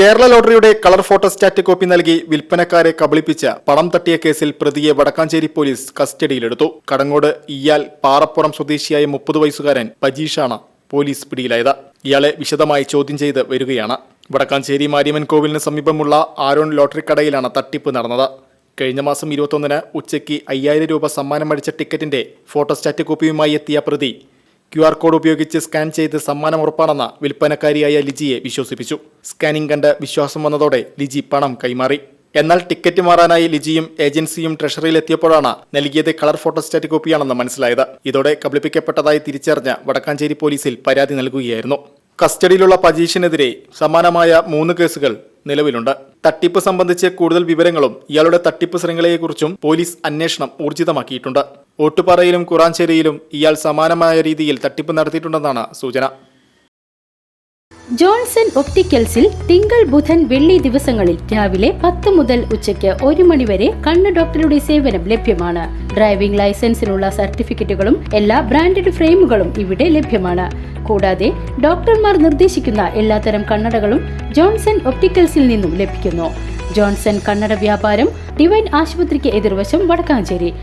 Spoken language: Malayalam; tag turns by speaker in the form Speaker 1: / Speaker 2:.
Speaker 1: കേരള ലോട്ടറിയുടെ കളർ ഫോട്ടോസ്റ്റാറ്റ് കോപ്പി നൽകി വിൽപ്പനക്കാരെ കബളിപ്പിച്ച പണം തട്ടിയ കേസിൽ പ്രതിയെ വടക്കാഞ്ചേരി പോലീസ് കസ്റ്റഡിയിലെടുത്തു. കടങ്ങോട് ഇയാൽ പാറപ്പുറം സ്വദേശിയായ മുപ്പത് വയസ്സുകാരൻ പജീഷാണ് പോലീസ് പിടിയിലായത്. ഇയാളെ വിശദമായി ചോദ്യം ചെയ്ത് വരികയാണ്. വടക്കാഞ്ചേരി മാരിയമ്മൻ കോവിലിന് സമീപമുള്ള ആരോൺ ലോട്ടറി കടയിലാണ് തട്ടിപ്പ് നടന്നത്. കഴിഞ്ഞ മാസം ഇരുപത്തൊന്നിന് ഉച്ചയ്ക്ക് അയ്യായിരം രൂപ സമ്മാനം അടിച്ച ടിക്കറ്റിന്റെ ഫോട്ടോസ്റ്റാറ്റ് കോപ്പിയുമായി എത്തിയ പ്രതി ക്യു ആർ കോഡ് ഉപയോഗിച്ച് സ്കാൻ ചെയ്ത് സമ്മാനം ഉറപ്പാണെന്ന വിൽപ്പനക്കാരിയായ ലിജിയെ വിശ്വസിപ്പിച്ചു. സ്കാനിംഗ് കണ്ട് വിശ്വാസം വന്നതോടെ ലിജി പണം കൈമാറി. എന്നാൽ ടിക്കറ്റ് മാറാനായി ലിജിയും ഏജൻസിയും ട്രഷറിയിലെത്തിയപ്പോഴാണ് നൽകിയത് കളർ ഫോട്ടോസ്റ്റാറ്റ് കോപ്പിയാണെന്ന് മനസ്സിലായത്. ഇതോടെ കബളിപ്പിക്കപ്പെട്ടതായി തിരിച്ചറിഞ്ഞ വടക്കാഞ്ചേരി പോലീസിൽ പരാതി നൽകുകയായിരുന്നു. കസ്റ്റഡിയിലുള്ള പജീഷിനെതിരെ സമാനമായ മൂന്ന് കേസുകൾ നിലവിലുണ്ട്. തട്ടിപ്പ് സംബന്ധിച്ച് കൂടുതൽ വിവരങ്ങളും ഇയാളുടെ തട്ടിപ്പ് ശൃംഖലയെക്കുറിച്ചും പോലീസ് അന്വേഷണം ഊർജിതമാക്കിയിട്ടുണ്ട്. ഓട്ടുപാറയിലും കുറാഞ്ചേരിയിലും ഇയാൾ സമാനമായ രീതിയിൽ തട്ടിപ്പ് നടത്തിയിട്ടുണ്ടെന്നാണ് സൂചന.
Speaker 2: ജോൺസൺ ഒപ്റ്റിക്കൽസിൽ തിങ്കൾ ബുധൻ വെള്ളി ദിവസങ്ങളിൽ രാവിലെ പത്ത് മുതൽ ഉച്ചയ്ക്ക് ഒരു മണിവരെ കണ്ണ് ഡോക്ടറുടെ സേവനം ലഭ്യമാണ്. ഡ്രൈവിംഗ് ലൈസൻസിനുള്ള സർട്ടിഫിക്കറ്റുകളും എല്ലാ ബ്രാൻഡഡ് ഫ്രെയിമുകളും ഇവിടെ ലഭ്യമാണ്. കൂടാതെ ഡോക്ടർമാർ നിർദ്ദേശിക്കുന്ന എല്ലാത്തരം കണ്ണടകളും ജോൺസൺ ഒപ്റ്റിക്കൽസിൽ നിന്നും ലഭിക്കുന്നു. ജോൺസൺ കണ്ണട വ്യാപാരം ഡിവൈൻ ആശുപത്രിക്ക് എതിർവശം വടക്കാഞ്ചേരി.